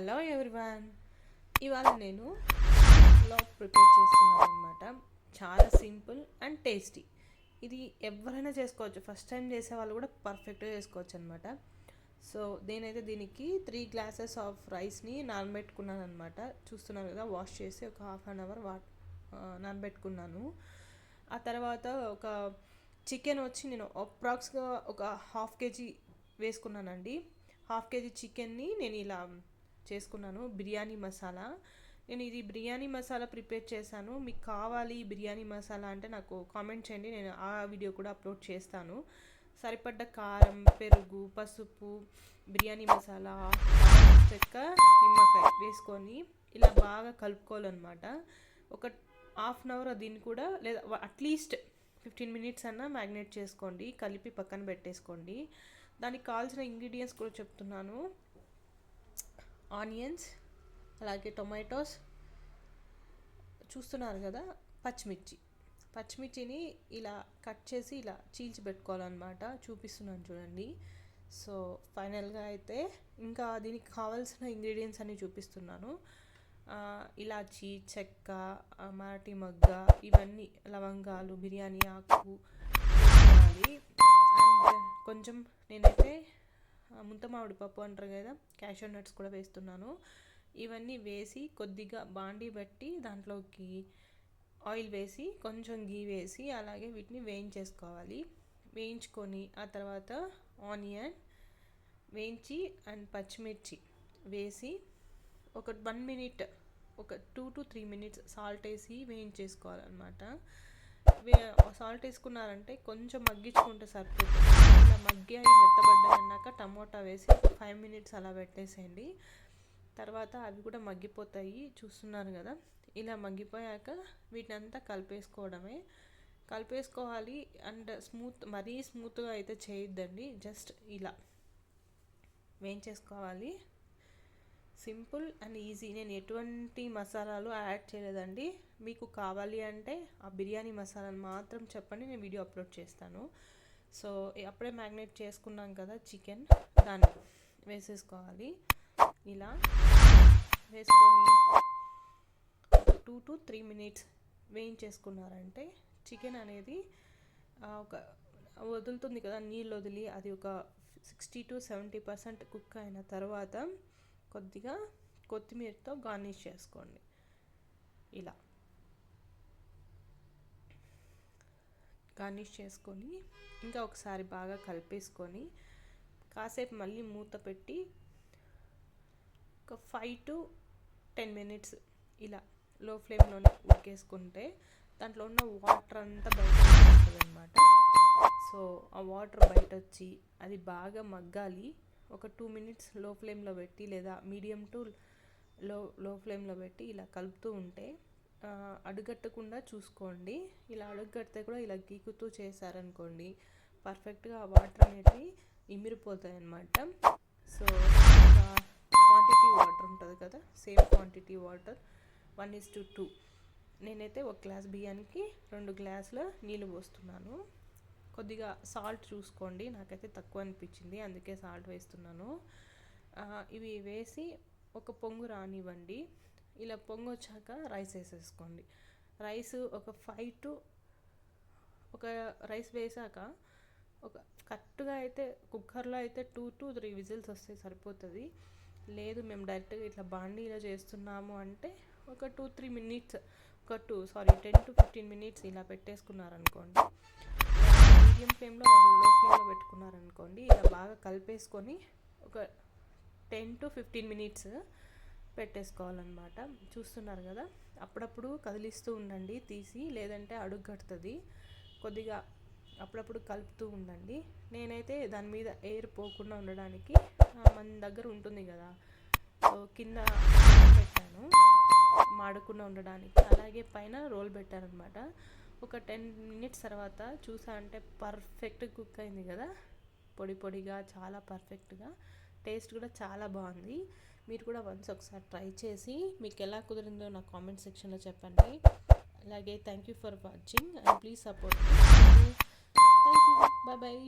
Hello everyone ఇవాళ నేను log prepare చేస్తున్నాను అనమాట చాలా సింపుల్ అండ్ టేస్టీ. ఇది ఎవరైనా చేసుకోవచ్చు. ఫస్ట్ టైం చేసే వాళ్ళు కూడా పర్ఫెక్ట్గా చేసుకోవచ్చు అనమాట సో నేనైతే దీనికి త్రీ గ్లాసెస్ ఆఫ్ రైస్ని నానబెట్టుకున్నాను అనమాట చూస్తున్నాను కదా వాష్ చేసి ఒక హాఫ్ అన్ అవర్ వా నానబెట్టుకున్నాను. ఆ తర్వాత ఒక చికెన్ వచ్చి నేను అప్రాక్స్గా ఒక హాఫ్ కేజీ వేసుకున్నానండి. హాఫ్ కేజీ చికెన్ని నేను ఇలా చేసుకున్నాను బిర్యానీ మసాలా. నేను ఇది బిర్యానీ మసాలా ప్రిపేర్ చేశాను. మీకు కావాలి బిర్యానీ మసాలా అంటే నాకు కామెంట్ చేయండి నేను ఆ వీడియో కూడా అప్లోడ్ చేస్తాను. సరిపడ్డ కారం పెరుగు పసుపు బిర్యానీ మసాలా చెక్క నిమ్మకాయ వేసుకొని ఇలా బాగా కలుపుకోవాలన్నమాట. ఒక హాఫ్ అన్ అవర్ దీన్ని కూడా లేదా అట్లీస్ట్ ఫిఫ్టీన్ మినిట్స్ అన్నా మ్యాగ్నేట్ చేసుకోండి కలిపి పక్కన పెట్టేసుకోండి. దానికి కావాల్సిన ఇంగ్రీడియంట్స్ కూడా చెప్తున్నాను. ఆనియన్స్ అలాగే టొమాటోస్ చూస్తున్నారు కదా పచ్చిమిర్చి. పచ్చిమిర్చిని ఇలా కట్ చేసి ఇలా చీల్చి పెట్టుకోవాలన్నమాట. చూపిస్తున్నాను చూడండి. సో ఫైనల్గా అయితే ఇంకా దీనికి కావాల్సిన ఇంగ్రీడియంట్స్ అన్ని చూపిస్తున్నాను. ఇలాచి చెక్క మరాఠీ మగ్గ ఇవన్నీ లవంగాలు బిర్యానీ ఆకు అండ్ కొంచెం నేనైతే ముంత మామిడి పప్పు అంటారు కదా క్యాషూ నట్స్ కూడా వేస్తున్నాను. ఇవన్నీ వేసి కొద్దిగా బాండీ బట్టి దాంట్లోకి ఆయిల్ వేసి కొంచెం గీ వేసి అలాగే వీటిని వేయించేసుకోవాలి. వేయించుకొని ఆ తర్వాత ఆనియన్ వేయించి అండ్ పచ్చిమిర్చి వేసి ఒక వన్ మినిట్ ఒక two to three minutes salt వేసి వేయించేసుకోవాలన్నమాట. సాల్ట్ వేసుకున్నారంటే కొంచెం మగ్గించుకుంటే సరిపోతుంది. ఇలా మగ్గి అవి మెత్తబడ్డాయన్నాక టమోటా వేసి ఫైవ్ మినిట్స్ అలా పెట్టేసేయండి. తర్వాత అవి కూడా మగ్గిపోతాయి. చూస్తున్నారు కదా? ఇలా మగ్గిపోయాక వీటిని అంతా కలిపేసుకోవడమే. కలిపేసుకోవాలి అండ్ స్మూత్ మరీ స్మూత్గా అయితే చేయొద్దండి. జస్ట్ ఇలా వేయించేసుకోవాలి. Simple and easy. నేను ఎటువంటి మసాలాలు యాడ్ చేయలేదండి. మీకు కావాలి అంటే ఆ బిర్యానీ మసాలాను మాత్రం చెప్పండి నేను వీడియో అప్లోడ్ చేస్తాను. సో అప్పుడే మ్యాగ్నేట్ చేసుకున్నాం కదా చికెన్. దాన్ని వేసేసుకోవాలి. ఇలా వేసుకొని టూ టు త్రీ మినిట్స్ వేయించేసుకున్నారంటే చికెన్ అనేది ఒక వదులుతుంది కదా నీళ్ళు వదిలి అది ఒక sixty to seventy percent cook అయిన తర్వాత కొద్దిగా కొత్తిమీరతో గార్నిష్ చేసుకోండి. ఇలా. గార్నిష్ చేసుకొని ఇంకా ఒకసారి బాగా కలిపేసుకొని కాసేపు మళ్ళీ మూత పెట్టి ఒక ఫైవ్ టు టెన్ మినిట్స్ ఇలా లో ఫ్లేమ్లోనే ఉడికేసుకుంటే దాంట్లో ఉన్న వాటర్ అంతా బయట వస్తుంది అనమాట సో ఆ వాటర్ బయట వచ్చి అది బాగా మగ్గాలి. ఒక టూ మినిట్స్లో ఫ్లేమ్లో పెట్టి లేదా మీడియం టు లో లో ఫ్లేమ్లో పెట్టి ఇలా కలుపుతూ ఉంటే అడుగట్టకుండా చూసుకోండి. ఇలా అడుగడితే కూడా ఇలా గీకుతూ చేశారనుకోండి పర్ఫెక్ట్గా వాటర్ అనేటివి ఇమిరిపోతాయి అన్నమాట సో క్వాంటిటీ వాటర్ ఉంటుంది కదా same quantity water one is to two నేనైతే ఒక గ్లాస్ బియ్యానికి రెండు గ్లాసుల నీళ్ళు పోస్తున్నాను. కొద్దిగా సాల్ట్ చూసుకోండి. నాకైతే తక్కువ అనిపించింది. అందుకే సాల్ట్ వేస్తున్నాను. ఇవి వేసి ఒక పొంగు రానివ్వండి. ఇలా పొంగు వచ్చాక రైస్ వేసేసుకోండి. రైస్ ఒక ఫైవ్ టు ఒక రైస్ వేసాక ఒక కరెక్ట్గా అయితే కుక్కర్లో అయితే టూ టు త్రీ విజిల్స్ వస్తే సరిపోతుంది. లేదు మేము డైరెక్ట్గా ఇట్లా బాండీలో చేస్తున్నాము అంటే ఒక టూ త్రీ మినిట్స్ ఒక two sorry ten to fifteen minutes ఇలా పెట్టేసుకున్నారనుకోండి. మీడియం ఫ్లేమ్లో లో ఫ్లేమ్లో పెట్టుకున్నారనుకోండి ఇలా బాగా కలిపేసుకొని ఒక టెన్ టు ఫిఫ్టీన్ మినిట్స్ పెట్టేసుకోవాలన్నమాట. చూస్తున్నారు కదా? అప్పుడప్పుడు కదిలిస్తూ ఉండండి తీసి లేదంటే అడుగు కడుతుంది. కొద్దిగా అప్పుడప్పుడు కలుపుతూ ఉండండి. నేనైతే దాని మీద ఎయిర్ పోకుండా ఉండడానికి మన దగ్గర ఉంటుంది కదా? సో కింద పెట్టాను. మాడకుండా ఉండడానికి. అలాగే పైన రోల్ పెట్టారనమాట ఒక టెన్ మినిట్స్ తర్వాత చూసా అంటే పర్ఫెక్ట్ కుక్ అయింది కదా. పొడి పొడిగా చాలా పర్ఫెక్ట్గా టేస్ట్ కూడా చాలా బాగుంది. మీరు కూడా వన్స్ ఒకసారి ట్రై చేసి మీకు ఎలా కుదిరిందో నా కామెంట్ సెక్షన్లో చెప్పండి. అలాగే thank you for watching and please support thank you bye bye